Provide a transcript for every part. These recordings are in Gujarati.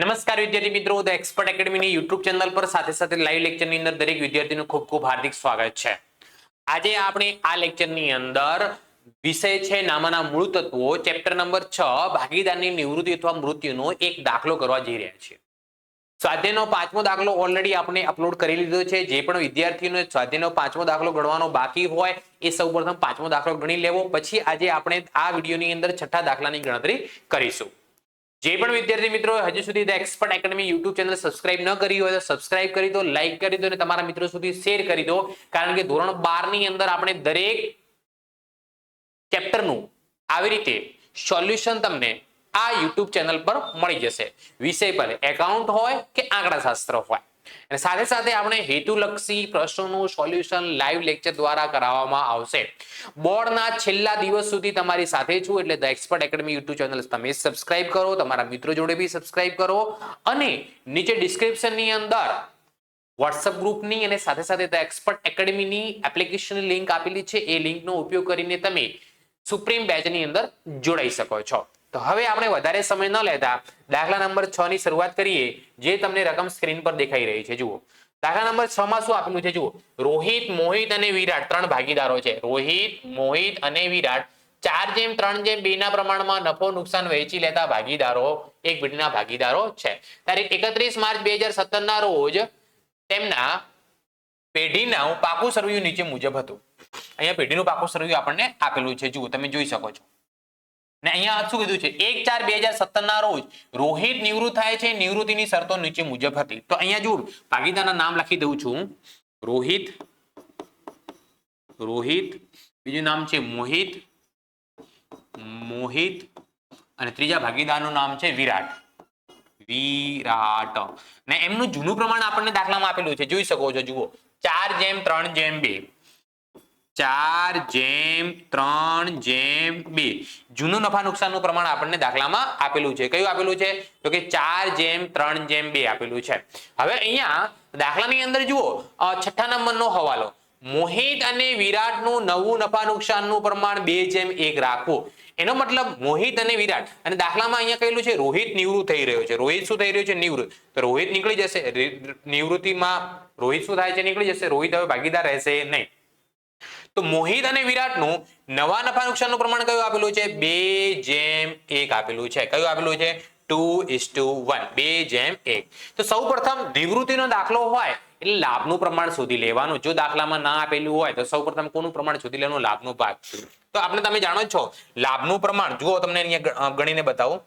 નમસ્કાર વિદ્યાર્થી મિત્રો, ધ એક્સપર્ટ એકેડમીની યુટ્યુબ ચેનલ પર સાથે સાથે લાઈવ લેક્ચરની અંદર દરેક વિદ્યાર્થીનું ખૂબ ખૂબ હાર્દિક સ્વાગત છે. આજે આપણે આ લેક્ચરની અંદર વિષય છે નામાના મૂળ તત્વો ચેપ્ટર નંબર છ, ભાગીદારની નિવૃત્તિ અથવા મૃત્યુનો એક દાખલો કરવા જઈ રહ્યા છીએ. સ્વાધ્યાયનો પાંચમો દાખલો ઓલરેડી આપણે અપલોડ કરી લીધો છે. જે પણ વિદ્યાર્થીઓને સ્વાધ્યાયનો પાંચમો દાખલો ગણવાનો બાકી હોય, એ સૌપ્રથમ પાંચમો દાખલો ગણી લેવો. પછી આજે આપણે આ વિડીયોની અંદર છઠ્ઠા દાખલાની ગણતરી કરીશું. જે પણ વિદ્યાર્થી મિત્રો હજુ સુધી expert academy YouTube channel subscribe ન કરી હોય તો સબસ્ક્રાઇબ કરી દો લાઈક કરી દો અને તમારા મિત્રો સુધી શેર કરી દો. કારણ કે ધોરણ બારની અંદર આપણે દરેક ચેપ્ટરનું આવી રીતે સોલ્યુશન તમને આ યુટ્યુબ ચેનલ પર મળી જશે. વિષય પર એકાઉન્ટ હોય કે આંકડાશાસ્ત્ર હોય. અને સાથે સાથે આપણે હેતુલક્ષી પ્રશ્નોનું સોલ્યુશન લાઈવ લેક્ચર દ્વારા કરાવવામાં આવશે. બોર્ડના છેલ્લા દિવસ સુધી તમારી સાથે છું એટલે the expert academy YouTube channel તમે સબસ્ક્રાઇબ કરો, તમારા મિત્રો જોડે બી સબસ્ક્રાઇબ કરો અને નીચે ડિસ્ક્રિપ્શનની અંદર વોટ્સઅપ ગ્રુપની અને સાથે સાથે ધ એક્સપર્ટ એકેડમીની એપ્લિકેશનની લિંક આપેલી છે. એ લિંકનો ઉપયોગ કરીને તમે સુપ્રીમ બેચની અંદર જોડાઈ શકો છો. તો હવે આપણે વધારે સમય ન લેતા દાખલા નંબર છ ની શરૂઆત કરીએ, જે તમને રકમ સ્ક્રીન પર દેખાઈ રહી છે. જુઓ. દાખલા નંબર છ માં શું આપેલું છે? જુઓ. રોહિત, મોહિત અને વિરાટ ત્રણ ભાગીદારો છે. રોહિત, મોહિત અને વિરાટ ચાર જેમ, ત્રણ જેમ બે ના પ્રમાણમાં નફો, નુકસાન વહેંચી લેતા ભાગીદારો, એક પેઢીના ભાગીદારો છે. તારીખ એકત્રીસ માર્ચ બે હજાર સત્તર ના રોજ તેમના પેઢીનું પાકું સરવૈયું નીચે મુજબ હતું. અહીંયા પેઢીનું પાકું સરવૈયું આપણને આપેલું છે. જુઓ, તમે જોઈ શકો છો. ને અહીંયા શું કીધું છે? એક ચાર બે હજાર સત્તર ના રોજ રોહિત નિવૃત્ત થાય છે. નિવૃત્તિની શરતો નીચે મુજબ હતી. તો અહીંયા જુઓ, ભાગીદારના નામ લખી દઉં છું. રોહિત રોહિત, બીજું નામ છે મોહિત મોહિત, અને ત્રીજા ભાગીદારનું નામ છે વિરાટ. વિરાટ. ને એમનું જૂનું પ્રમાણ આપણને દાખલામાં આપેલું છે. જોઈ શકો છો, જુઓ. ચાર જેમ, ત્રણ જેમ, બે. ચાર જેમ, ત્રણ જેમ, બે. જૂનું નફા નુકસાનનું પ્રમાણ આપણને દાખલામાં આપેલું છે. કયું આપેલું છે? તો કે ચાર જેમ, ત્રણ જેમ, બે આપેલું છે. હવે અહીંયા દાખલાની અંદર જુઓ છઠ્ઠા નંબરનો હવાલો. મોહિત અને વિરાટનું નવું નફા નુકસાનનું પ્રમાણ બે જેમ એક રાખવું. એનો મતલબ મોહિત અને વિરાટ. અને દાખલામાં અહીંયા કહેલું છે, રોહિત નિવૃત્ત થઈ રહ્યો છે. રોહિત શું થઈ રહ્યો છે? નિવૃત્ત. તો રોહિત નીકળી જશે. નિવૃત્તિમાં રોહિત શું થાય છે? નીકળી જશે. રોહિત હવે ભાગીદાર રહેશે નહીં. તો મોહિત અને વિરાટનું નવા નફા નુકસાનનું પ્રમાણ કયું આપેલું છે? બે જેમ એક આપેલું છે. કયું આપેલું છે? ટુ ઇસ ટુ વન બે જેમ એક. તો સૌ પ્રથમ નિવૃત્તિનો દાખલો હોય એટલે લાભનું પ્રમાણ શોધી લેવાનું. જો દાખલામાં ના આપેલું હોય તો સૌ પ્રથમ કોનું પ્રમાણ શોધી લેવાનું? લાભનો ભાગ. તો આપણે તમે જાણો જ છો, લાભનું પ્રમાણ. જુઓ તમને અહીંયા ગણીને બતાવું.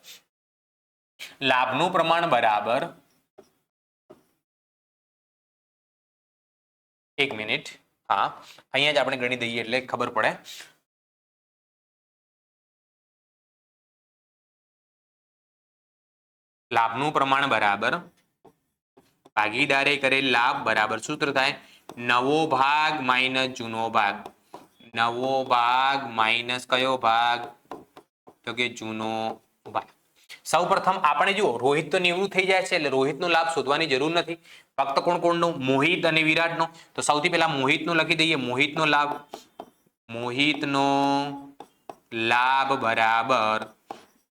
લાભનું પ્રમાણ બરાબર એક મિનિટ. હા, અહીંયા જ આપણે ગણી દઈએ એટલે ખબર પડે. લાભનું પ્રમાણ બરાબર. ભાગીદારે કરેલ લાભ બરાબર સૂત્ર થાય. નવો ભાગ માઇનસ જૂનો ભાગ. નવો ભાગ માઇનસ કયો ભાગ? તો કે જૂનો ભાગ. સૌ પ્રથમ આપણે જુઓ, રોહિત તો નિવૃત્ત થઈ જાય છે એટલે રોહિતનો લાભ શોધવાની જરૂર નથી. ફક્ત કોણ કોણનો? મોહિત અને વિરાટનો. તો સૌથી પહેલા મોહિતનો લખી દઈએ. મોહિતનો લાભ મોહિતનો લાભ બરાબર.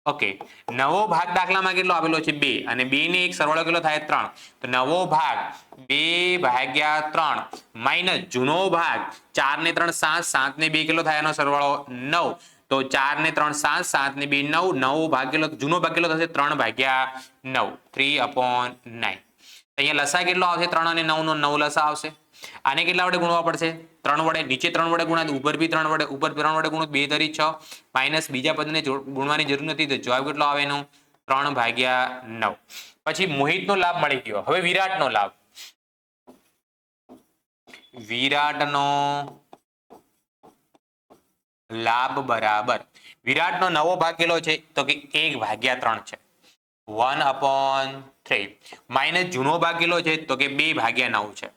ઓકે નવો ભાગ દાખલામાં કેટલો આવેલો છે? બે. અને બે ને એક સરવાળો કેટલો થાય? ત્રણ. તો નવો ભાગ બે ભાગ્યા ત્રણ માઇનસ જૂનો ભાગ ચાર ને ત્રણ સાત સાત ને બે કેટલો થાય? એનો સરવાળો નવ. તો ચાર ને ત્રણ સાત સાત ને બે નવ નવ ભાગેલો જૂનો ભાગેલો થશે ત્રણ ભાગ્યા નવ થ્રી અપોન નાઇન અહીંયા લસા કેટલો આવશે? ત્રણ અને નવ નો નવ લસા આવશે. આને કેટલા વડે ગુણવા પડશે? ત્રણ વડે, નીચે ત્રણ વડે ગુણાય ઉપર બી ત્રણ વડે, ઉપર ત્રણ વડે ગુણો બે તરી છ. માઇનસ બીજા પદને ગુણવાની જરૂર નથી તો જવાબ કેટલો આવે એનો? ત્રણ ભાગ્યા નવ. પછી મોહિતનો લાભ મળી ગયો. હવે વિરાટનો લાભ. વિરાટનો લાભ બરાબર. વિરાટનો નવો ભાગ છે? તો કે એક ભાગ્યા ત્રણ છે. One upon three. માઇનસ જૂનો ભાગ છે? તો કે બે ભાગ્યા નવ છે.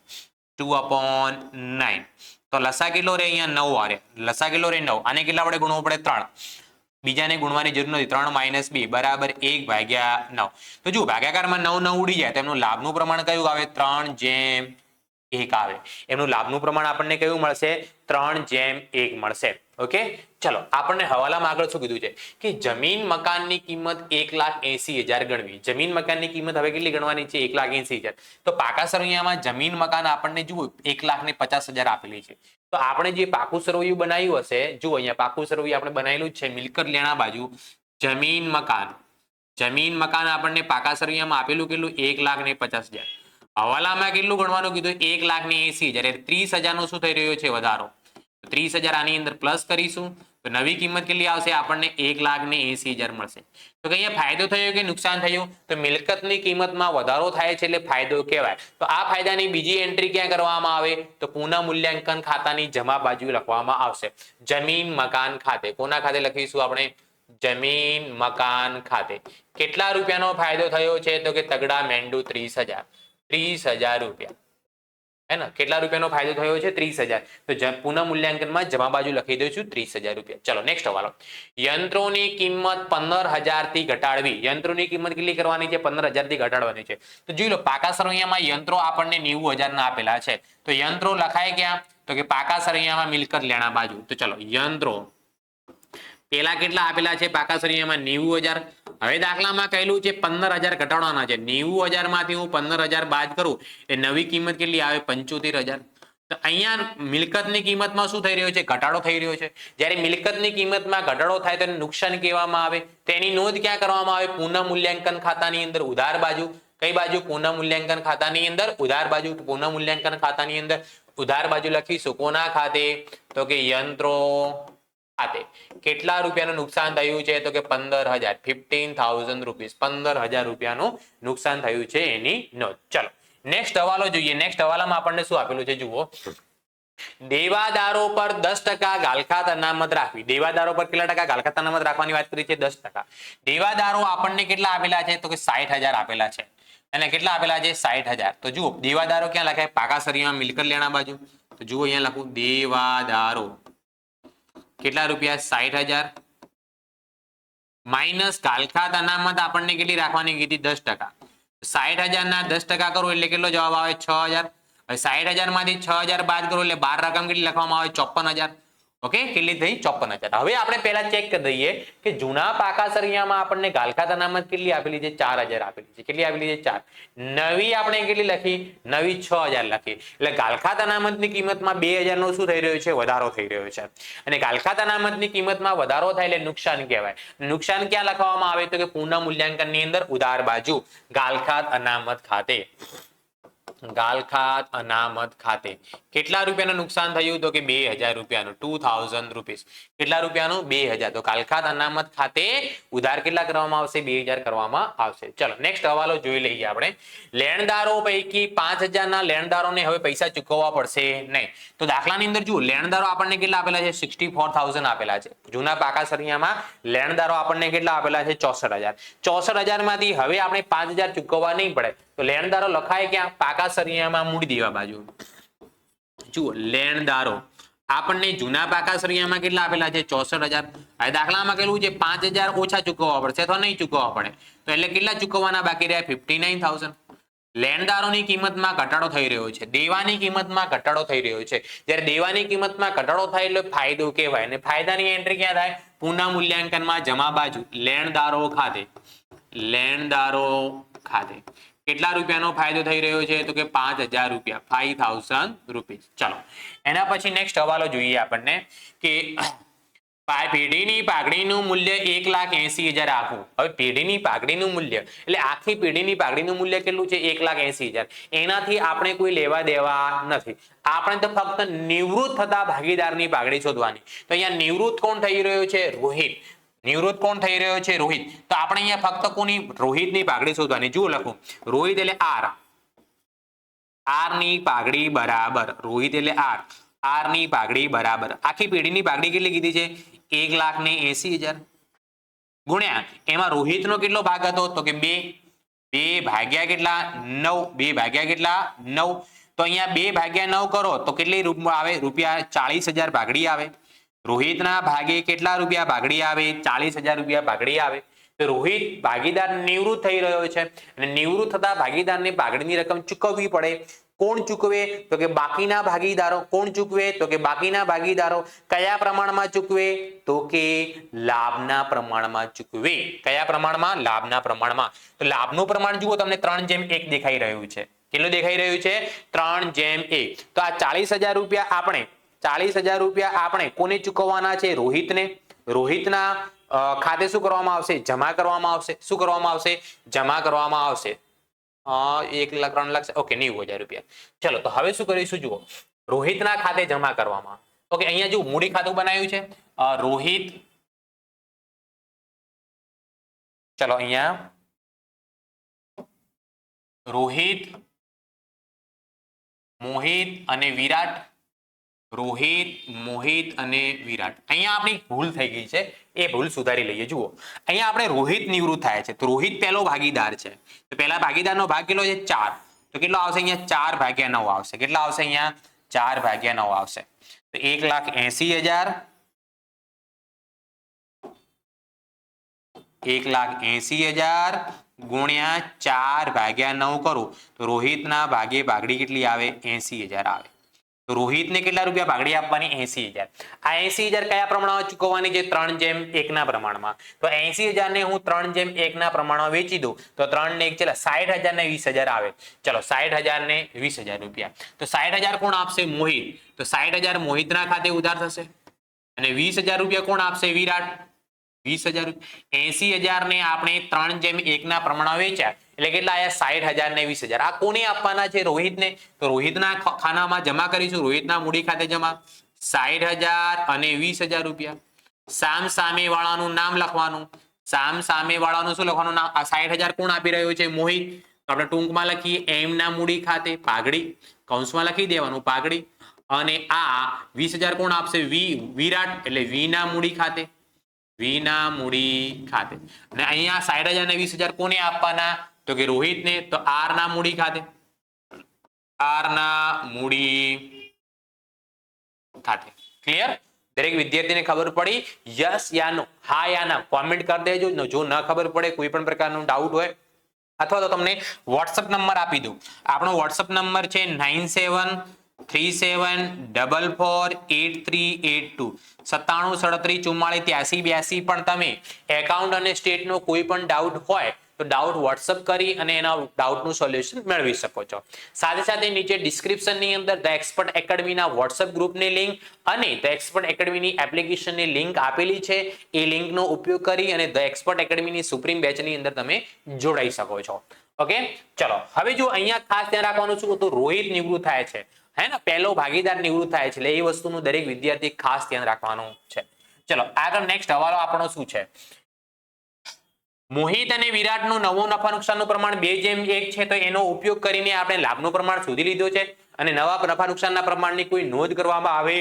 Two upon nine. તો લસા કેટલો રે અહીંયા? નવ વારે લસા કેટલો રે નવ. આને કેટલા વડે ગુણવો પડે? ત્રણ. બીજાને ગુણવાની જરૂર નથી. ત્રણ માઇનસ બી. બરાબર એક ભાગ્યા નવ. તો જો ભાગાકારમાં નવ નવ ઉડી જાય તો એમનું લાભનું પ્રમાણ કયું આવે? ત્રણ જેમ એક આવે. એમનું લાભનું પ્રમાણ આપણને કયું મળશે? ત્રણ જેમ એક મળશે. ઓકે ચલો, આપણને હવાલામાં આગળ શું કીધું છે? કે જમીન મકાનની કિંમત એક લાખ એસી હજાર ગણવી. જમીન મકાનની કિંમત હવે કેટલી ગણવાની છે? એક લાખ એસી હજાર. તો પાકા સરવૈયામાં જમીન મકાન આપણને જુઓ, એક લાખ ને પચાસ હજાર આપેલી છે. તો આપણે જે પાકું સરવૈયું બનાવ્યું હશે, જુઓ અહીંયા પાકું સરવૈયું આપણે બનાવેલું છે, મિલકત લેણા બાજુ. જમીન મકાન. જમીન મકાન આપણને પાકા સરવૈયામાં આપેલું કેટલું? એક લાખ ને પચાસ હજાર. હવાલામાં કેટલું ગણવાનું કીધું? એક લાખ ને એસી હજાર. ત્રીસ હજારનો શું થઈ રહ્યો છે વધારો? ત્રીસ હજાર આની અંદર પ્લસ કરીશું. તો નવી કિંમત કેટલી આવશે? આપણને એક લાખ ને એસી હજાર મળશે. તો અહીંયા ફાયદો થયો કે નુકસાન થયું? તો મિલકતની કિંમતમાં વધારો થાય છે એટલે ફાયદો કહેવાય. તો આ ફાયદાની બીજી એન્ટ્રી ક્યાં કરવામાં આવે? તો પુનઃ મૂલ્યાંકન ખાતાની જમા બાજુ લખવામાં આવશે. જમીન, મકાન ખાતે. કોના ખાતે લખીશું આપણે? જમીન, મકાન ખાતે. કેટલા રૂપિયાનો ફાયદો થયો છે? તો કે તગડા મેંડુ ત્રીસ હજાર. ત્રીસ હજાર રૂપિયા. હે ને? કેટલા રૂપિયાનો ફાયદો થયો છે? ત્રીસ હજાર. તો પુનઃ મૂલ્યાંકનમાં જમા બાજુ લખી દઉં છું, ત્રીસ હજાર રૂપિયા. ચલો નેક્સ્ટ હવાલો યંત્રોની કિંમત પંદર હજારથી ઘટાડવી. યંત્રોની કિંમત કેટલી કરવાની છે? પંદર હજારથી ઘટાડવાની છે. તો જોઈ લો, પાકા સરવૈયામાં યંત્રો આપણને નેવું હજાર ના આપેલા છે. તો યંત્રો લખાય ક્યાં? તો કે પાકા સરવૈયામાં મિલકત લેણા બાજુ. તો ચલો, યંત્રો. પેલા કેટલા આપેલા છે? પાકા સરવૈયામાં નેવું હજાર. હવે દાખલામાં કહેલું છે પંદર હજાર ઘટાડવાના છે. નેવું હજારમાંથી હું પંદર હજાર બાદ કરું, એ નવી કિંમત કેટલી આવે? પંચોતેર હજાર. તો અહીંયા મિલકતની કિંમતમાં શું થઈ રહ્યો છે? ઘટાડો થઈ રહ્યો છે. જ્યારે મિલકતની કિંમતમાં ઘટાડો થાય તો નુકસાન કહેવામાં આવે. તેની નોંધ ક્યાં કરવામાં આવે? પુનઃ મૂલ્યાંકન ખાતાની અંદર, ઉધાર બાજુ. કઈ બાજુ? પુનઃ મૂલ્યાંકન ખાતાની અંદર, ઉધાર બાજુ. પુનઃ મૂલ્યાંકન ખાતાની અંદર, ઉધાર બાજુ લખીશું. કોના ખાતે? તો કે યંત્રો. ખાતે. કેટલા રૂપિયાનું નુકસાન થયું છે? તો કે પંદર હજાર. ફિફ્ટીન થાઉઝન્ડ રૂપીસ પંદર હજાર રૂપિયાનું નુકસાન થયું છે એની નોંધ. ચલો નેક્સ્ટ હવાલો જોઈએ. નેક્સ્ટ હવાલામાં આપણને શું આપેલું છે? જુઓ. દેવાદારો પર દસ ટકા ગાલખાત અનામત રાખવી. દેવાદારો પર કેટલા ટકા ગાલખાત અનામત રાખવાની વાત કરી છે? દસ ટકા. દેવાદારો આપણને કેટલા આપેલા છે? તો કે સાઠ હજાર આપેલા છે. અને કેટલા આપેલા છે? સાઠ હજાર. તો જુઓ, દેવાદારો ક્યાં લખાય? પાકા સરિયામાં મિલકત લેણા બાજુ. તો જુઓ, અહીંયા લખું, દેવાદારો. કેટલા રૂપિયા? સાઠ હજાર. માઇનસ કાલખાત અનામત આપણને કેટલી રાખવાની કીધી? દસ ટકા. સાઠ હજારના દસ ટકા કરો એટલે કેટલો જવાબ આવે? છ હજાર. સાઠ હજારમાંથી છ હજાર બાદ કરો એટલે બાર રકમ કેટલી લખવામાં આવે? ચોપન હજાર. ઓકે, કેટલી થઈ ચોપન હજાર. હવે આપણે પહેલા ચેક કરી દઈએ કે જૂના પાકા સરિયામાં આપણને ગાલખાત અનામત કેટલી આપેલી છે? ચાર હજાર આપેલી છે. કેટલી આપેલી છે? ચાર. નવી આપણે કેટલી લખી? નવી છ હજાર લખી. એટલે ગાલખાત અનામતની કિંમતમાં બે હજાર નો શું થઈ રહ્યો છે? વધારો થઈ રહ્યો છે. અને ગાલખાત અનામતની કિંમતમાં વધારો થાય એટલે નુકસાન કહેવાય. નુકસાન ક્યાં લખવામાં આવે? તો કે પુનઃ મૂલ્યાંકનની અંદર ઉદાર બાજુ ગાલખાત અનામત ખાતે. ગાલખાત અનામત ખાતે. કેટલા રૂપિયાનું નુકસાન થયું? તો કે બે હજાર રૂપિયાનું ટુ થાઉઝન્ડ રૂપીસ કેટલા રૂપિયાનું? બે હજાર. તો ગાલખાત અનામત ખાતે ઉધાર કેટલા કરવામાં આવશે? બે હજાર કરવામાં આવશે. ચલો નેક્સ્ટ હવાલો જોઈ લઈએ આપણે. લેણદારો પૈકી પાંચ હજારના લેણદારોને હવે પૈસા ચૂકવવા પડશે નહીં. તો દાખલાની અંદર જુઓ, લેણદારો આપણને કેટલા આપેલા છે? સિક્સટી ફોર થાઉઝન્ડ આપેલા છે. જૂના પાકા સરિયામાં લેણદારો આપણને કેટલા આપેલા છે? ચોસઠ હજાર. ચોસઠ હજારમાંથી હવે આપણે પાંચ હજાર ચૂકવવા નહીં પડે. તો લેણદારો લખાય ક્યાં? પાકા સરિયામાં મૂડી દેવા બાજુ. જુઓ, લેણદારો. આપણને જૂના પાકા સરિયામાં કેટલા આપેલા છે? ચોસઠ હજાર. દાખલામાં કેલું છે, પાંચ હજાર ઓછા ચૂકવવા પડશે અથવા નહીં ચૂકવવા પડે. તો એટલે કેટલા ચૂકવવાના બાકી રહ્યા? ફિફ્ટી નાઇન થાઉઝન્ડ લેણદારોની કિંમતમાં ઘટાડો થઈ રહ્યો છે. દેવાની કિંમતમાં ઘટાડો થઈ રહ્યો છે. જ્યારે દેવાની કિંમતમાં ઘટાડો થાય એટલે ફાયદો કહેવાય અને ફાયદાની એન્ટ્રી ક્યાં થાય? પુનઃ મૂલ્યાંકનમાં જમા બાજુ. લેણદારો ખાતે. લેણદારો ખાતે. કેટલા રૂપિયાનો ફાયદો થઈ રહ્યો છે? તો કે પાંચ હજાર રૂપિયા ફાઈવ થાઉઝન્ડ રૂપીઝ ચલો, એના પછી નેક્સ્ટ હવાલો જોઈએ આપણને કે પેઢીની પાઘડીનું મૂલ્ય એક લાખ એસી હજાર આખું હવે પેઢીની પાઘડીનું મૂલ્ય, એટલે આખી પેઢીની પાઘડીનું મૂલ્ય કેટલું છે? એક લાખ એસી હજાર. એનાથી આપણે કોઈ લેવા દેવા નથી. આપણે તો ફક્ત નિવૃત્ત થતા ભાગીદારની પાઘડી શોધવાની. તો અહીંયા નિવૃત્ત કોણ થઈ રહ્યો છે? રોહિત. નિવૃત્ત કોણ થઈ રહ્યો છે? રોહિત. તો આપણે અહીંયા ફક્ત કોની? રોહિતની પાઘડી શોધવાની. જુઓ લખું. રોહિત એટલે આર. આરની પાઘડી બરાબર. રોહિત એટલે આર. આરની પાઘડી બરાબર. આખી પેઢીની પાઘડી કેટલી કીધી છે? એક લાખ ને એસી હજાર. ગુણ્યા, એમાં રોહિતનો કેટલો ભાગ હતો? તો કે બે. બે ભાગ્યા કેટલા? નવ. બે ભાગ્યા કેટલા? નવ. તો અહીંયા બે ભાગ્યા નવ કરો તો કેટલી આવે? રૂપિયા ચાલીસ હજાર ભાગડી આવે. રોહિતના ભાગે કેટલા રૂપિયા ભાગડી આવે? ચાલીસ હજાર રૂપિયા ભાગડી આવે. તો રોહિત ભાગીદાર નિવૃત્ત થઈ રહ્યો છે અને નિવૃત્ત થતા ભાગીદારને ભાગડીની રકમ ચૂકવવી પડે. કોણ ચૂકવે? તો કે બાકીના ભાગીદારો. કોણ ચૂકવે? તો કે બાકીના ભાગીદારો. કયા પ્રમાણમાં ચૂકવે? તો કે લાભના પ્રમાણમાં ચૂકવે. કયા પ્રમાણમાં? લાભના પ્રમાણમાં. તો લાભનું પ્રમાણ જુઓ તમને ત્રણ જેમ એક દેખાઈ રહ્યું છે. કેટલું દેખાઈ રહ્યું છે? ત્રણ જેમ એક. તો આ ચાલીસ રૂપિયા આપણે ચાલીસ હજાર રૂપિયા આપણે કોને ચૂકવવાના છે? રોહિતને. રોહિતના ખાતે શું કરવામાં આવશે? જમા કરવામાં આવશે. શું કરવામાં આવશે? જમા કરવામાં આવશે. એક લાખ, ત્રણ લાખ, ઓકે, નેવું હજાર રૂપિયા. ચલો, તો હવે શું કરીશું? જુઓ. રોહિતના ખાતે જમા કરવામાં. ઓકે, અહીંયા જો મૂડી ખાતું બનાવ્યું છે. રોહિત. ચલો, અહીંયા. રોહિત, મોહિત અને વિરાટ રોહિત, મોહિત અને વિરાટ. અહીંયા આપણી ભૂલ થઈ ગઈ છે. એ ભૂલ સુધારી લઈએ. જુઓ. અહીંયા આપણે રોહિત નિવૃત્ત થાય છે. તો રોહિત પહેલો ભાગીદાર છે. તો પહેલા ભાગીદારનો ભાગ કેટલો છે? ચાર. તો કેટલો આવશે અહીંયા? ચાર ભાગ્યા નવ આવશે. કેટલા આવશે અહીંયા? ચાર ભાગ્યા નવ આવશે. તો એક લાખ એસી હજાર. એક લાખ એસી હજાર ગુણ્યા ચાર ભાગ્યા નવ કરું. તો રોહિતના ભાગે ભાગડી કેટલી આવે? એસી હજાર આવે. રોહિતને કેટલા રૂપિયા ભાગડી આપવાની? એસી હજાર. આ એસી હજાર કયા પ્રમાણમાં ચૂકવવાની છે? ત્રણ જેમ એકના પ્રમાણમાં. તો એસી હજારને હું ત્રણ જેમ એકના પ્રમાણમાં વેચી દઉં, તો ત્રણ ને એક ચાલો સાઠ હજાર ને વીસ હજાર આવે. ચલો, સાઠ હજાર ને વીસ હજાર રૂપિયા. તો સાઠ હજાર કોણ આપશે? મોહિત. તો સાઠ હજાર મોહિતના ખાતે ઉધાર થશે. અને વીસ હજાર રૂપિયા કોણ આપશે? વિરાટ. વીસ હજાર એસી હજાર ને આપણે ત્રણ જેમ એકના પ્રમાણમાં વેચ્યા. એટલે કેટલા આયા? સાઠ હજાર ને વીસ હજાર. આ કોને આપવાના છે? રોહિતને. તો રોહિતના ખાનામાં જમા કરીશું. રોહિતના મૂડી ખાતે જમા. સાઠ હજાર અને વીસ હજાર રૂપિયા. સામ સામે વાળાનું નામ લખવાનું. સામ સામે વાળાનું શું લખવાનું? નામ આ સાઠ હજાર કોણ આપી રહ્યો છે? મોહિત. તો આપણે ટૂંકમાં લખીએ એમના મૂડી ખાતે પાઘડી. કૌંસમાં લખી દેવાનું પાઘડી. અને આ વીસ હજાર કોણ આપશે? વી, વિરાટ એટલે વીના મૂડી ખાતે. વીના મૂડી ખાતે. અને અહીંયા સાઠ હજાર ને વીસ હજાર કોને આપવાના? તો કે રોહિતને તો આર ના મૂડી ખાતે. આર ના મૂડી ખાતે. ક્લિયર દરેક વિદ્યાર્થીને ખબર પડી. યસ યા નો. હા યા ના. કોમેન્ટ કરી દેજો. જો ન ખબર પડે, કોઈ પણ પ્રકારનો ડાઉટ હોય, અથવા તો તમને વોટ્સઅપ નંબર આપી દઉં. આપણો વોટ્સઅપ નંબર છે nine seven three seven double four eight three eight two. સત્તાણું, સડત્રીસ, ચુમ્માળીસ, ત્યાસી, બ્યાસી પણ તમે એકાઉન્ટ અને સ્ટેટનો કોઈ પણ ડાઉટ હોય તો ડાઉટ વોટ્સઅપ કરી અને એના ડાઉટનું સોલ્યુશન મેળવી શકો છો. સાથે સાથે નીચે ડિસ્ક્રિપ્શનની અંદર ધ એક્સપર્ટ એકેડમીના વોટ્સઅપ ગ્રુપની લિંક અને ધ એક્સપર્ટ એકેડમીની એપ્લિકેશનની લિંક આપેલી છે. એ લિંકનો ઉપયોગ કરી અને ધ એક્સપર્ટ એકેડમીની સુપ્રીમ બેચની અંદર તમે જોડાઈ શકો છો. ઓકે ચલો, હવે જો અહીંયા ખાસ ધ્યાન રાખવાનું છું, તો રોહિત નિવૃત્ત થાય છે. હે ને? પહેલો ભાગીદાર નિવૃત્ત થાય છે. એટલે એ વસ્તુનું દરેક વિદ્યાર્થી ખાસ ધ્યાન રાખવાનું છે. ચલો આગળ નેક્સ્ટ હવાલો આપણો શું છે? મોહિત અને વિરાટનું નવું નફા નુકસાનનું પ્રમાણ બે જેમ એક છે, તો એનો ઉપયોગ કરીને આપણે લાભનું પ્રમાણ શોધી લીધું છે અને નવા નફા નુકસાનના પ્રમાણની કોઈ નોંધ કરવામાં આવે.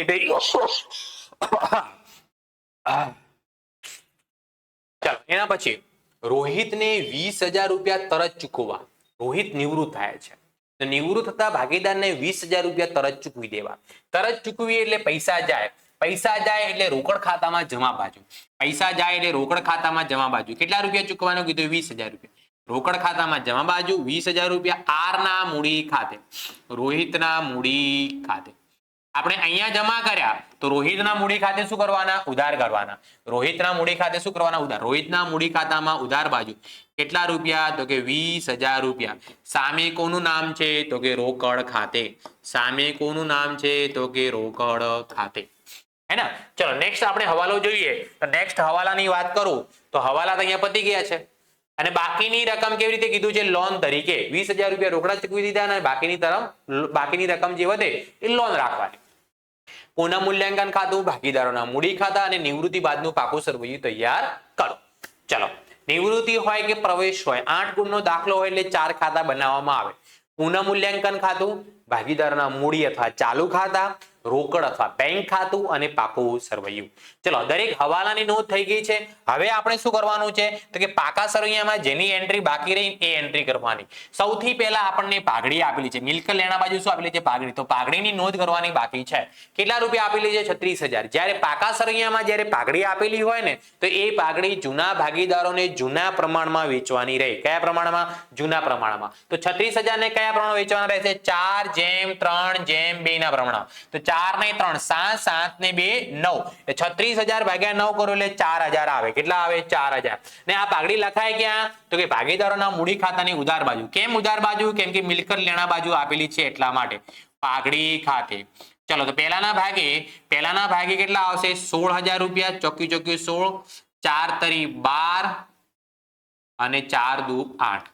ચાલો, એના પછી રોહિતને વીસ હજાર રૂપિયા તરત ચૂકવવા. રોહિત નિવૃત્ત થાય છે. નિવૃત્ત થતા ભાગીદારને વીસ હજાર રૂપિયા તરત ચૂકવી દેવા. તરત ચૂકવી એટલે પૈસા જાય. પૈસા જાય એટલે રોકડ ખાતામાં જમા બાજુ પૈસા જાય એટલે રોકડ ખાતામાં જમા બાજુ કેટલા રૂપિયા ચૂકવાનું કીધું? વીસ હજાર રૂપિયા. રોકડ ખાતામાં જમા બાજુ વીસ હજાર રૂપિયા આર ના મૂડી ખાતે. રોહિતના મૂડી ખાતે. આપણે અહીંયા જમા કર્યા તો રોહિતના મૂડી ખાતે શું કરવાના? ઉધાર કરવાના. રોહિતના મૂડી ખાતે શું કરવાના? ઉધાર. રોહિતના મૂડી ખાતામાં ઉધાર બાજુ કેટલા રૂપિયા? તો કે વીસ હજાર રૂપિયા. સામે કોનું નામ છે? તો કે રોકડ ખાતે. સામે કોનું નામ છે? તો કે રોકડ ખાતે. હે ને ચલો નેક્સ્ટ આપણે હવાલો જોઈએ. તો નેક્સ્ટ હવાલાની વાત કરું, તો હવાલા તો અહીંયા પતી ગયા છે. અને બાકીની રકમ કેવી રીતે કીધું છે? લોન તરીકે. વીસ હજાર રૂપિયા રોકડા ચૂકવી દીધા અને બાકીની તરફ બાકીની રકમ જે વધે, એ લોન રાખવાની. પુનઃ મૂલ્યાંકન ખાતું, ભાગીદારોના મૂડી ખાતા અને નિવૃત્તિ બાદનું પાકું સરવૈયું તૈયાર કરો. ચલો, નિવૃત્તિ હોય કે પ્રવેશ હોય, આઠ ગુણનો દાખલો હોય એટલે ચાર ખાતા બનાવવામાં આવે. પુનઃ મૂલ્યાંકન ખાતું, ભાગીદારોના મૂડી અથવા ચાલુ ખાતા રોકડ અથવા બેંક ખાતું અને પાકું સરવૈયું. ચલો, દરેક હવાલાની નોંધ થઈ ગઈ છે. હવે આપણે શું કરવાનું છે? તો કે પાકા સરવૈયામાં જેની એન્ટ્રી બાકી રહી, એ એન્ટ્રી કરવાની. સૌથી પહેલા આપણને પાઘડી આપેલી છે. મિલકત લેણા બાજુ શું આપેલી છે? પાઘડી. તો પાઘડીની નોંધ કરવાની બાકી છે. કેટલા રૂપિયા આપેલી છે? છત્રીસ જ્યારે પાકા સરવૈયામાં જ્યારે પાઘડી આપેલી હોય ને, તો એ પાઘડી જૂના ભાગીદારોને જૂના પ્રમાણમાં વેચવાની રહે. કયા પ્રમાણમાં? જૂના પ્રમાણમાં. તો છત્રીસ હજાર ને કયા પ્રમાણમાં વેચવાના રહેશે? ચાર જેમ, ત્રણ જેમ બે ના પ્રમાણમાં. તો ચાર ને ત્રણ, સાત સાત ને બે, નવ. છત્રીસ હજાર ભાગ્યા નવ કરો એટલે ચાર હજાર આવે. કેટલા આવે? ચાર હજાર. ને આ પાઘડી લખાય ક્યાં? તો કે ભાગીદારોના મૂડી ખાતાની ઉધાર બાજુ. કેમ ઉધાર બાજુ? કેમ કે મિલકત લેણા બાજુ આપેલી છે એટલા માટે. પાઘડી ખાતે. ચલો, તો પહેલાના ભાગે પહેલાના ભાગે કેટલા આવશે? સોળ હજાર રૂપિયા. ચોખ્ખી ચોખ્ખી, સોળ. ચાર તરી બાર અને ચાર દુ આઠ.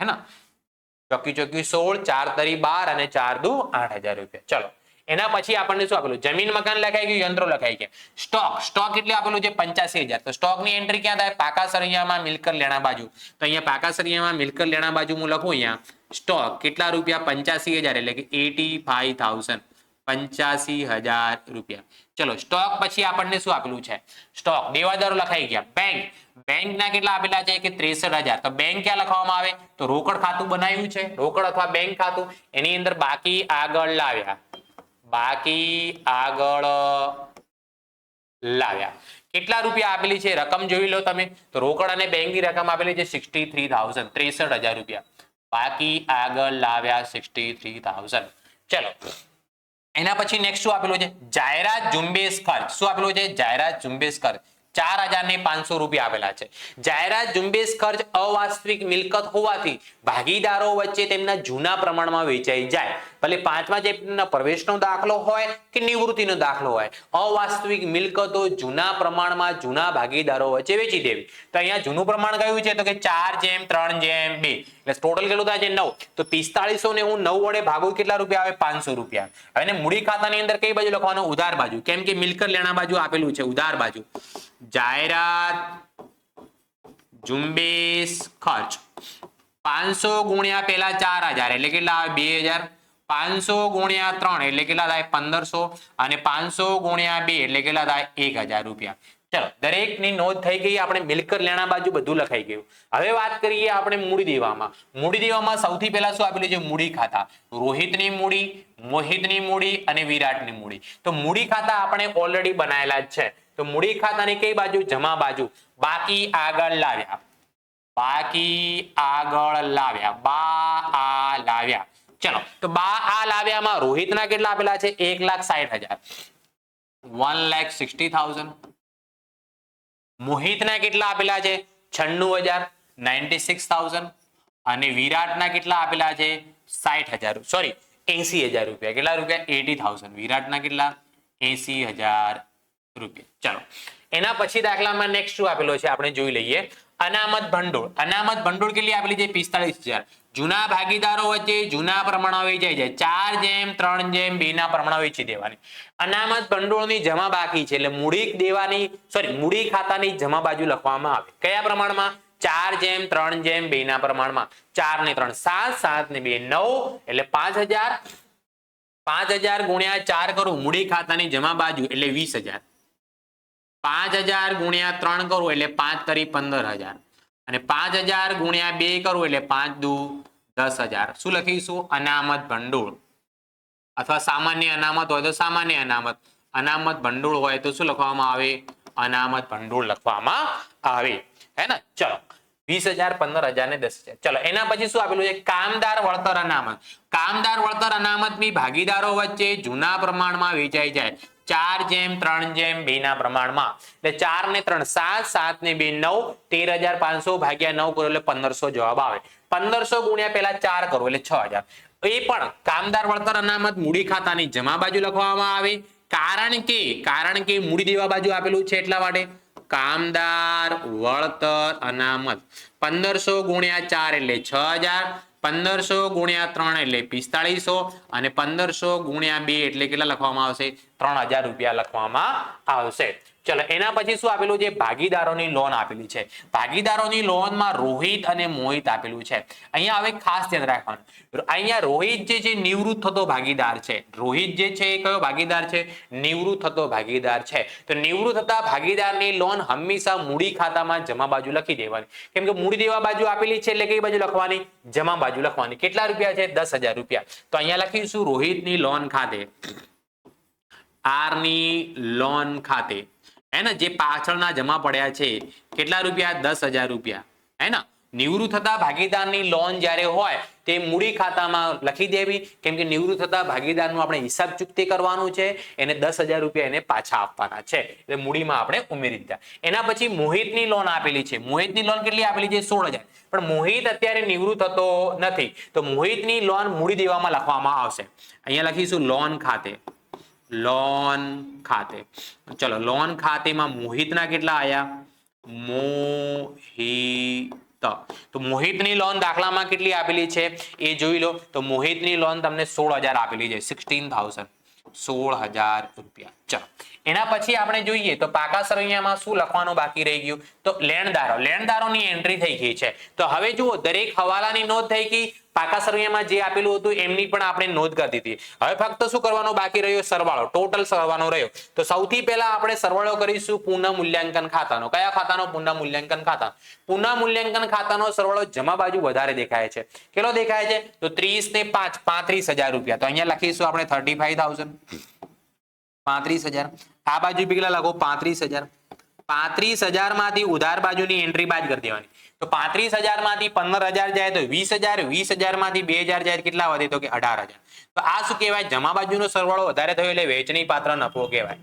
હે ના? ચોખ્ખી ચોકી સોળ, ચાર તરી બાર અને ચાર દુ આઠ રૂપિયા. ચલો, એના પછી આપણને શું આપેલું? જમીન મકાન લખાઈ ગયું, યંત્રો લખાઈ ગયા. સ્ટોક સ્ટોક એટલે આપેલું છે પંચ્યાસી હજાર. તો સ્ટોકની એન્ટ્રી ક્યાં થાય? પાકા સરિયામાં લેણા બાજુ. તો અહીંયા પાકા સરિયામાં મિલકત લેણા બાજુ હું લખું અહીંયા, સ્ટોક કેટલા રૂપિયા? પંચ્યાસી હજાર એટલે કે એટી ફાઈવ થાઉઝન્ડ. પંચ્યાસી હજાર રૂપિયા. ચલો, સ્ટોક પછી આપણને શું આપેલું છે? સ્ટોક, દેવાદારો લખાઈ ગયા. બેંક બેંક ના કેટલા આપેલા છે? કે ત્રેસઠ હજાર. તો બેંક ક્યાં લખવામાં આવે? તો રોકડ ખાતું બનાવ્યું છે. રોકડ અથવા બેંક ખાતું. એની અંદર બાકી આગળ લાવ્યા. બાકી આગળ લાવ્યા. કેટલા રૂપિયા આપેલી છે? રકમ જોઈ લો તમે. તો રોકડ અને બેંકની રકમ આપેલી છે સિક્સટી થ્રી થાઉઝન્ડ ત્રેસઠ હજાર રૂપિયા. બાકી આગળ લાવ્યા સિક્સટી થ્રી થાઉઝન્ડ ચલો. એના પછી નેક્સ્ટ શું આપેલું છે? જાહેરાત ઝુંબેશ ખર્ચ. શું આપેલું છે? જાહેરાત ઝુંબેશ ખર્ચ. ચાર હજાર ને પાંચસો રૂપિયા આપેલા છે. જાહેરાત, ઝુંબેશ ખર્ચ, અવાસ્તવિક મિલકત હોવાથી ભાગીદારો વચ્ચે તેમના જૂના પ્રમાણમાં વેચાઈ જાય. ભલે પાંચમા ચેપ્ટરના પ્રવેશનો દાખલો હોય કે નિવૃત્તિનો દાખલો હોય, અવાસ્તવિક મિલકતો જૂના પ્રમાણમાં જૂના ભાગીદારો વચ્ચે વેચી દેવી. તો અહીંયા જૂનું પ્રમાણ કયું છે? તો કે ચાર જેમ, ત્રણ જેમ, બે. એટલે ટોટલ કેટલું થાય છે? નવ. તો પિસ્તાળીસો ને હું નવ વડે ભાગું કેટલા રૂપિયા આવે? પાંચસો રૂપિયા. હવે મૂડી ખાતાની અંદર કઈ બાજુ લખવાનું? ઉધાર બાજુ. કેમ કે મિલકત લેણા બાજુ આપેલું છે, ઉધાર બાજુ. જાહેરાત, ઝુંબેશ, ખર્ચ. પાંચસો ગુણ્યા પેલા ચાર હજાર, એટલે કેટલા આવે? બે હજાર. પાંચસો ગુણ્યા ત્રણ, એટલે કેટલા થાય? પંદરસો. અને પાંચસો ગુણ્યા બે, એટલે કેટલા થાય? એક હજાર રૂપિયા. ચલો, દરેકની નોંધ થઈ ગઈ, આપણે મિલકત લેણા બાજુ બધું લખાઈ ગયું. હવે વાત કરીએ આપણે મૂડી દેવામાં. મૂડી દેવામાં સૌથી પહેલા શું આપેલું છે? મૂડી ખાતા. રોહિતની મૂડી, મોહિતની મૂડી અને વિરાટની મૂડી. તો મૂડી ખાતા આપણે ઓલરેડી બનાયેલા જ છે. તો મૂડી ખાતાની કઈ બાજુ? જમા બાજુ. બાકી આગળ લાવ્યા. બાકી આગળ લાવ્યા. બા આ લાવ્યા. ચલો, તો બા આ લાવ્યામાં રોહિતના કેટલા આપેલા છે? એક લાખ સાઠ હજાર. One lakh sixty thousand. મોહિતના કેટલા આપેલા છે? છન્નું હજાર નાઇન્ટી સિક્સ થાઉઝન્ડ. અને વિરાટના કેટલા આપેલા છે? સાઠ હજાર સોરી, એસી હજાર રૂપિયા. કેટલા રૂપિયા? At thousand. વિરાટના કેટલા? એસી હજાર રૂપિયા ચાલો. એના પછી દાખલામાં નેક્સ્ટ શું આપેલો છે આપણે જોઈ લઈએ. અનામત ભંડોળ. અનામત ભંડોળ કેટલી આપેલી છે? પિસ્તાળીસ હજાર. જૂના ભાગીદારો વચ્ચે જૂના પ્રમાણમાં વેચાઈ જાય ચાર જેમ, ત્રણ જેમ, બે ના પ્રમાણમાં વેચી દેવાની. અનામત ભંડોળની જમા બાકી છે એટલે મૂડી દેવાની સોરી મૂડી ખાતાની જમા બાજુ લખવામાં આવે. કયા પ્રમાણમાં? ચાર જેમ, ત્રણ જેમ, બે ના પ્રમાણમાં. ચાર ને ત્રણ, સાત સાત ને બે, નવ, એટલે પાંચ હજાર. પાંચ હજાર ગુણ્યા ચાર કરું, મૂડી ખાતાની જમા બાજુ એટલે વીસ હજાર. પાંચ હજાર ગુણ્યા ત્રણ કરું એટલે પાંચ તરી પંદર હજાર. અને પાંચ હજાર ગુણ્યા બે કરું એટલે પાંચ દુ દસ હજાર. શું લખીશું? અનામત ભંડોળ. અથવા સામાન્ય અનામત હોય તો સામાન્ય અનામત. અનામત ભંડોળ હોય તો શું લખવામાં આવે? અનામત ભંડોળ લખવામાં આવે. હે ને? ચલો. વીસ હજાર, પંદર હજાર ને દસ હજાર. ચલો, એના પછી શું આપેલું છે? કામદાર વળતર અનામત. કામદાર વળતર અનામતની ભાગીદારો વચ્ચે જૂના પ્રમાણમાં વેચાઈ જાય. ચાર જેમ, ત્રણ જેમ બે ના પ્રમાણમાં. એટલે ચાર ને ત્રણ, સાત સાત ને બે, નવ, તેર હજાર પાંચસો ભાગ્યા નવ કરો એટલે પંદરસો જવાબ આવે. પંદરસો ગુણ્યા પેલા ચાર કરો એટલે છ હજાર. એ પણ કામદાર વળતર અનામત મૂડી ખાતાની જમા બાજુ લખવામાં આવે. કારણ કે કારણ કે મૂડી દેવા બાજુ આપેલું છે એટલા માટે. કામદાર વળતર અનામત. પંદરસો ગુણ્યા ચાર એટલે છ હજાર. પંદરસો ગુણ્યા ત્રણ એટલે પિસ્તાળીસો અને પંદરસો ગુણ્યા બે એટલે કેટલા લખવામાં આવશે? ત્રણ હજાર રૂપિયા લખવામાં આવશે. ચલો, એના પછી શું આપેલું છે? ભાગીદારોની લોન આપેલી છે. ભાગીદારોની લોનમાં રોહિત અને મોહિત આપેલું છે. અહીંયા હવે ખાસ ધ્યાન રાખવાનું. અહીંયા રોહિત જે છે, નિવૃત્ત થતો ભાગીદાર છે. રોહિત જે છે, એ કયો ભાગીદાર છે? નિવૃત્ત થતો ભાગીદાર છે. તો નિવૃત્ત થતા ભાગીદારની લોન હંમેશા મૂડી ખાતામાં જમા બાજુ લખી દેવાની. કેમ કે મૂડી દેવા બાજુ આપેલી છે એટલે કઈ બાજુ લખવાની? જમા બાજુ લખવાની. કેટલા રૂપિયા છે? દસ રૂપિયા. તો અહીંયા લખીશું રોહિતની લોન ખાતે. આરની લોન ખાતે હે જે પાછળના જમા પડ્યા છે, કેટલા રૂપિયા? દસ હજાર રૂપિયા. હે નિવૃત્ત થતા ભાગીદારની લોન જ્યારે હોય, તે મૂડી ખાતામાં લખી દેવી. કેમ કે નિવૃત્ત થતા ભાગીદારનું આપણે હિસાબ ચૂકતી કરવાનું છે, એને દસ હજાર રૂપિયા એને પાછા આપવાના છે. એટલે મૂડીમાં આપણે ઉમેરી દીધા. એના પછી મોહિતની લોન આપેલી છે. મોહિતની લોન કેટલી આપેલી છે? સોળ પણ મોહિત અત્યારે નિવૃત્ત થતો નથી. તો મોહિતની લોન મૂડી દેવામાં લખવામાં આવશે. અહીંયા લખીશું લોન ખાતે. લોન ખાતે. ચલો, લોન ખાતેમાં મોહિતના કેટલા આયા? મોહિત. તો મોહિતની લોન દાખલામાં કેટલી આપેલી છે? એ જોઈ લો. તો મોહિતની લોન તમને સોળ હજાર આપેલી છે. સિક્સટીન થાઉઝન્ડ સોળ હજાર રૂપિયા. ચલો એના પછી આપણે જોઈએ તો પાકા સરવૈયામાં શું લખવાનું બાકી રહી ગયું? તો લેણદારો. લેણદારોની એન્ટ્રી થઈ ગઈ છે. તો હવે જુઓ, દરેક હવાલાની નોંધ થઈ ગઈ. પાકા સરવૈયામાં જે આપેલું હતું, એમની પણ આપણે નોંધ કરી દીધી. હવે ફક્ત શું કરવાનું બાકી રહ્યો? સરવાળો. ટોટલ સરવાનો રહ્યો. તો સૌથી પહેલા આપણે સરવાળો કરીશું પુનઃ મૂલ્યાંકન ખાતાનો. કયા ખાતાનો? પુનઃ મૂલ્યાંકન ખાતા. પુનઃ મૂલ્યાંકન ખાતાનો સરવાળો જમા બાજુ વધારે દેખાય છે. કેટલો દેખાય છે? તો ત્રીસ ને પાંચ, પાંત્રીસ હજાર રૂપિયા. તો અહીંયા લખીશું આપણે થર્ટી ફાઈવ પાંત્રીસ હજાર. આ બાજુ કેટલા લાગો પાંત્રીસ હજાર. પાંત્રીસ હજારમાંથી ઉધાર બાજુની એન્ટ્રી બાદ કરી દેવાની. તો પાંત્રીસ હજારમાંથી પંદર હજાર જાય તો વીસ હજાર વીસ હજારમાંથી બે હજાર જાય કેટલા વધે તો કે અઢાર હજાર. તો આ શું કહેવાય? જમા બાજુનો સરવાળો વધારે થયો એટલે વેચણી પાત્ર નફો કહેવાય.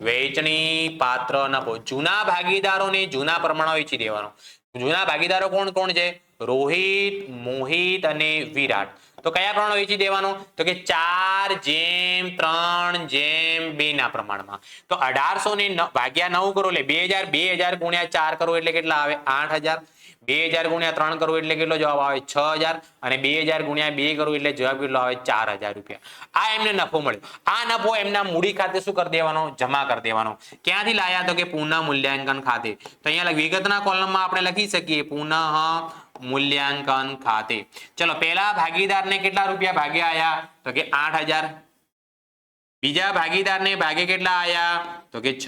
વેચણી પાત્ર નફો. જૂના ભાગીદારોને જૂના પ્રમાણે વેચી દેવાનો. જૂના ભાગીદારો કોણ કોણ છે? રોહિત, મોહિત અને વિરાટ. તો કયા પ્રમાણમાં વેચી દેવાનો? તો કે ચાર જેમ ત્રણ જેમ બે ના પ્રમાણમાં. તો અઢારસો ને ભાગ્યા નવ કરો એટલે બે હજાર બે હજાર ગુણ્યા ચાર કરો એટલે કેટલા આવે? આઠ હજાર. બે હજાર ગુણ્યા ત્રણ કરો એટલે કેટલો જવાબ આવે? છ હજાર. અને બે હજાર ગુણ્યા બે કરો એટલે જવાબ કેટલો આવે? ચાર હજાર રૂપિયા. આ એમને નફો મળ્યો. આ નફો એમના મૂડી ખાતે શું કરી દેવાનો? જમા કરી દેવાનો. ક્યાંથી લાયા તો કે પુનઃ મૂલ્યાંકન ખાતે. તો અહીંયા વિગતના કોલમમાં આપણે લખી શકીએ. પુનઃ મૂલ્યાંકન ખાતે. ચલો, પહેલા ભાગીદારને કેટલા રૂપિયા ભાગે આયા? તો કે આઠ બીજા ભાગીદારને ભાગે કેટલા આયા? તો કે છ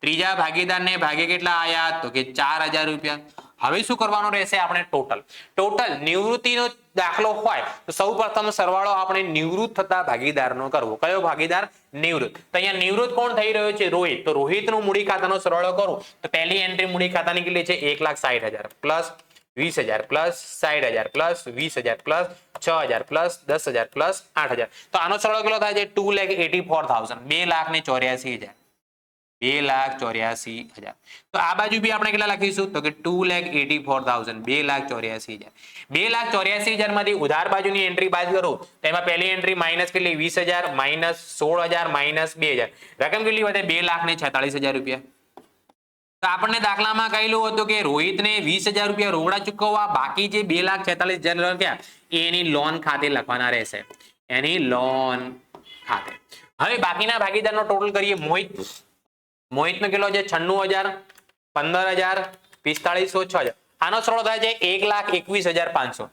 ત્રીજા ભાગીદારને ભાગે કેટલા આયા? તો કે ચાર રૂપિયા. હવે શું કરવાનું રહેશે આપણે ટોટલ? ટોટલ નિવૃત્તિનો દાખલો હોય, તો સૌ પ્રથમ સરવાળો આપણે નિવૃત્ત થતા ભાગીદારનો કરવો. કયો ભાગીદાર? નિવૃત્ત. તો અહીંયા નિવૃત્ત કોણ થઈ રહ્યો છે? રોહિત. તો રોહિતનું મૂડી ખાતાનો સરવાળો કરો. તો પહેલી એન્ટ્રી મૂડી ખાતાની કેટલી છે? એક લાખ સાઠ હજાર. પ્લસ વીસ હજાર પ્લસ, સાઠ હજાર પ્લસ, વીસ હજાર પ્લસ, છ હજાર પ્લસ, દસ હજાર પ્લસ, આઠ હજાર. તો આનો સરળ કેટલો થાય છે? ટુ લેખ એટી ફોર થાઉઝન્ડ. બે લાખ ને ચોર્યાસી હજાર. બે લાખ ચોર્યાસી હજાર. તો આ બાજુ બી આપણે કેટલા લખીશું? તો કે ટુ લેખ એટી ફોર થાઉઝન્ડ. બે લાખ ચોર્યાસી હજાર. બે લાખ ચોર્યાસી હજારમાંથી ઉધાર બાજુની એન્ટ્રી બાદ કરો. તો એમાં પહેલી એન્ટ્રી માઇનસ કેટલી? વીસ હજાર માઇનસ સોળ હજાર માઇનસ બે હજાર. રકમ કેટલી વધે? બે લાખ ને છેતાળીસ હજાર રૂપિયા. આપણને દાખલામાં કહેલું હતું કે રોહિતને વીસ હજાર રૂપિયા રોકડા ચૂકવવા, બાકી જે બે લાખ છેતાલીસ હજાર રૂપિયા એની લોન ખાતે લખવાના રહેશે. એની લોન ખાતે. હવે બાકીના ભાગીદારનો ટોટલ કરીએ મોહિત. મોહિતનો કેટલો છે? છન્નું હજાર, પંદર હજાર, પિસ્તાળીસો, છ હજાર. આનો સરળ થાય છે એક લાખ એકવીસ હજાર પાંચસો.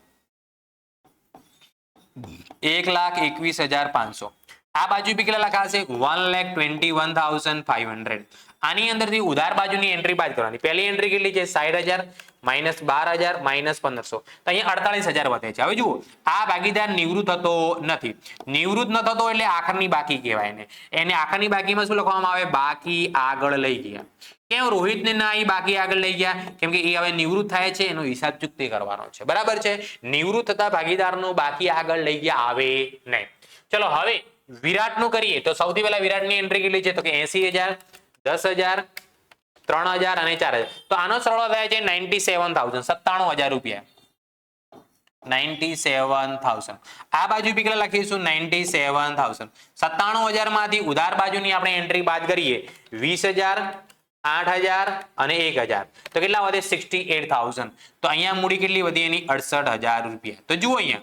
એક લાખ એકવીસ હજાર પાંચસો. આ બાજુ બી કેટલા લખાશે? One lakh twenty one thousand five hundred. આની અંદરથી ઉધાર બાજુની એન્ટ્રી બાદ કરવાની. પહેલી એન્ટ્રી કેટલી છે? સાઠ હજાર માઇનસ બાર હજાર માઇનસ પંદરસો. અહીંયા અડતાલીસ હજાર વધે છે. હવે જુઓ, આ ભાગીદાર નિવૃત્ત થતો નથી. નિવૃત્ત ન થતો એટલે આખરની બાકી કહેવાય એને. એને આખરની બાકીમાં શું લખવામાં આવે? બાકી આગળ લઈ ગયા. કેમ? રોહિતને ના એ બાકી આગળ લઈ ગયા? કેમ કે એ હવે નિવૃત્ત થાય છે, એનો હિસાબ ચૂકતી કરવાનો છે. બરાબર છે? નિવૃત્ત થતા ભાગીદારનો બાકી આગળ લઈ ગયા, આવે નહીં. ચલો, હવે વિરાટનું કરીએ. તો સૌથી પહેલા વિરાટની એન્ટ્રી કેટલી છે? તો કે એસી હજાર. દસ હજાર, ત્રણ હજાર અને ચાર હજાર. તો આનો સરવાળો થાય છે નાઇન્ટી સેવન થાઉઝન્ડ, સત્તાણું હજાર રૂપિયા. Ninety seven thousand. આ બાજુ બી લખીશું? Ninety seven thousand. સત્તાણું હજારમાંથી ઉધાર બાજુની આપણે એન્ટ્રી બાદ કરીએ. વીસ હજાર, આઠ હજાર અને એક હજાર. તો કેટલા વધે? Sixty eight thousand. તો અહીંયા મૂડી કેટલી વધી? એની અડસઠ હજાર રૂપિયા. તો જુઓ અહીંયા.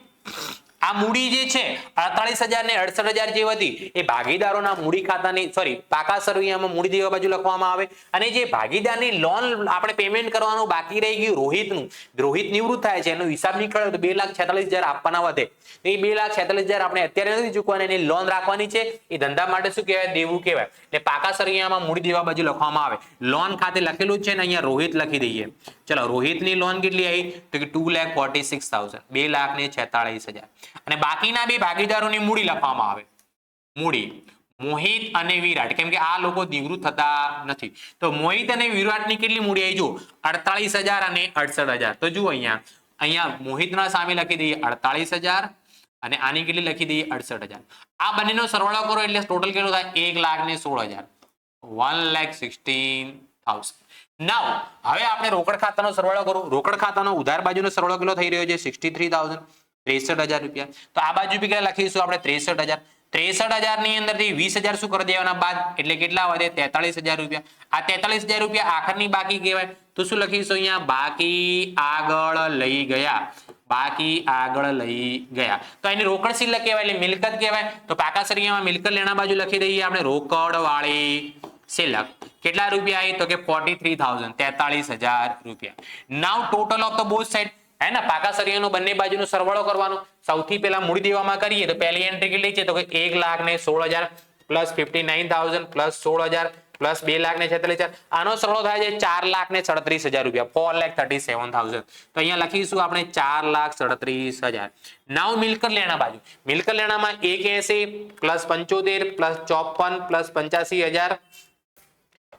આ મૂડી જે છે અડતાલીસ હજાર ને અડસઠ હજાર જે હતી, એ ભાગીદારોના મૂડી ખાતાની સોરી પાકા સરવૈયામાં મૂડી દેવા બાજુ લખવામાં આવે. અને જે ભાગીદારની લોન આપણે પેમેન્ટ કરવાનું બાકી રહી ગયું રોહિતનું, રોહિત નિવૃત્ત થાય છે, એનો હિસાબ નીકળ્યો તો બે લાખ છેતાલીસ હજાર આપવાના વધે. તો એ બે લાખ છેતાલીસ હજાર આપણે અત્યારે નથી ચૂકવાની, એની લોન રાખવાની છે. એ ધંધા માટે શું કહેવાય? દેવું કહેવાય. એટલે પાકા સરવૈયામાં મૂડી દેવા બાજુ લખવામાં આવે. લોન ખાતે લખેલું છે ને અહીંયા રોહિત લખી દઈએ. ચલો, રોહિતની લોન કેટલી આવી? તો કે ટુ લેખ ફોર્ટી સિક્સ થાઉઝન્ડ બે લાખ ને છેતાળીસ હજાર. અને બાકીના બે ભાગીદારોની મૂડી લખવામાં આવે. મૂડી. મોહિત અને વિરાટ. કેમ કે આ લોકો નિવૃત્ત થતા નથી. તો મોહિત અને વિરાટની કેટલી મૂડી આવી? જુઓ અડતાલીસ હજાર અને અડસઠ હજાર. તો જુઓ અહીંયા. અહીંયા મોહિતના સામે લખી દઈએ અડતાલીસ હજાર અને આની કેટલી લખી દઈએ? અડસઠ હજાર. આ બંનેનો સરવાળો કરો એટલે ટોટલ કેટલો થાય? એક લાખ ને સોળ હજાર. One lakh sixteen thousand now હવે આપણે રોકડ ખાતાનો સરવાળો કરો. રોકડ ખાતાનો ઉધાર બાજુનો સરવાળો કેટલો થઈ રહ્યો છે? સિક્સટી થ્રી થાઉઝન્ડ ત્રેસઠ હજાર રૂપિયા. તો આ બાજુ બી કેટલા લખીશું આપણે? ત્રેસઠ હજાર. ત્રેસઠ હજારની અંદરથી વીસ હજાર શું કરી દેવાના બાદ? એટલે કેટલા વધે? તેતાલીસ હજાર રૂપિયા. આ તેતાલીસ હજાર રૂપિયા આખરની બાકી કહેવાય. તો શું લખીશું અહીંયા? બાકી આગળ લઈ ગયા. બાકી આગળ લઈ ગયા. તો એની રોકડ શિલ્લક કહેવાય એટલે મિલકત કહેવાય. તો પાકા સરિયામાં મિલકત લેણા બાજુ લખી દઈએ આપણે. રોકડ વાળી શિલ્લક કેટલા રૂપિયા આવી? તો કે ફોર્ટી થ્રી થાઉઝન્ડ તેતાલીસ હજાર રૂપિયા. Now total of the both side હે ને, પાકા સરિયાનો બંને બાજુનો સરવાળો કરવાનો. સૌથી પહેલા મૂડી દેવામાં કરીએ તો પહેલી એન્ટ્રી કેટલી છે તો કે એક લાખ ને સોળ હજાર plus fifty nine thousand plus સોળ હજાર પ્લસ બે લાખ ને છેતાલીસ હજાર. આનો સરવાળો થાય છે ચાર લાખ ને સડત્રીસ હજાર રૂપિયા. Four lakh thirty seven thousand તો અહીંયા લખીશું આપણે ચાર લાખ સડત્રીસ હજાર. નાવ મિલકત લેણા બાજુ. મિલકત લેણામાં એક એસી પ્લસ પંચોતેર પ્લસ ચોપન પ્લસ પંચ્યાસી હજાર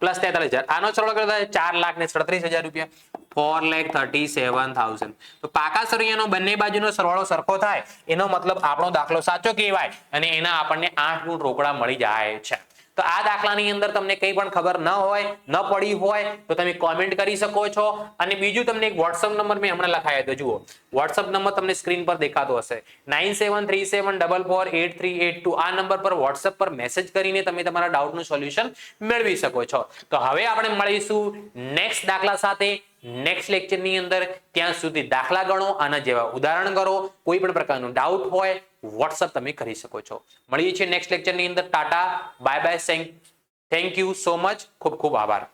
પ્લસ તેતાલીસ હજાર. આનો સરવાળો કરતા ચાર લાખ ને સડત્રીસ હજાર રૂપિયા. ફોર લેખ થર્ટી સેવન થાઉઝન્ડ તો પાકા સરિયાનો બંને બાજુનો સરવાળો સરખો થાય. એનો મતલબ આપણો દાખલો સાચો કહેવાય અને એના આપણને આઠ ગુણ રોકડા મળી જાય છે. તો આ દાખલાની અંદર તમને કંઈ પણ ખબર ન હોય, ન પડી હોય, તો તમે કોમેન્ટ કરી શકો છો. અને બીજું તમને એક વોટ્સઅપ નંબર મેં હમણાં લખાયો હતો, જુઓ. વોટ્સઅપ નંબર તમને સ્ક્રીન પર દેખાતો હશે. Nine seven three seven double four eight three eight two આ નંબર પર વોટ્સઅપ પર મેસેજ કરીને તમે તમારા ડાઉટનું સોલ્યુશન મેળવી શકો છો. તો હવે આપણે મળીશું નેક્સ્ટ દાખલા સાથે. નેક્સ્ટ લેક્ચરની અંદર, ત્યાં સુધી દાખલા ગણો આના જેવા ઉદાહરણ કરો. કોઈ પણ પ્રકારનું ડાઉટ હોય વોટ્સઅપ તમે કરી શકો છો. મળીએ છીએ નેક્સ્ટ લેક્ચરની અંદર. Tata bye bye thank you so much ખૂબ ખૂબ આભાર.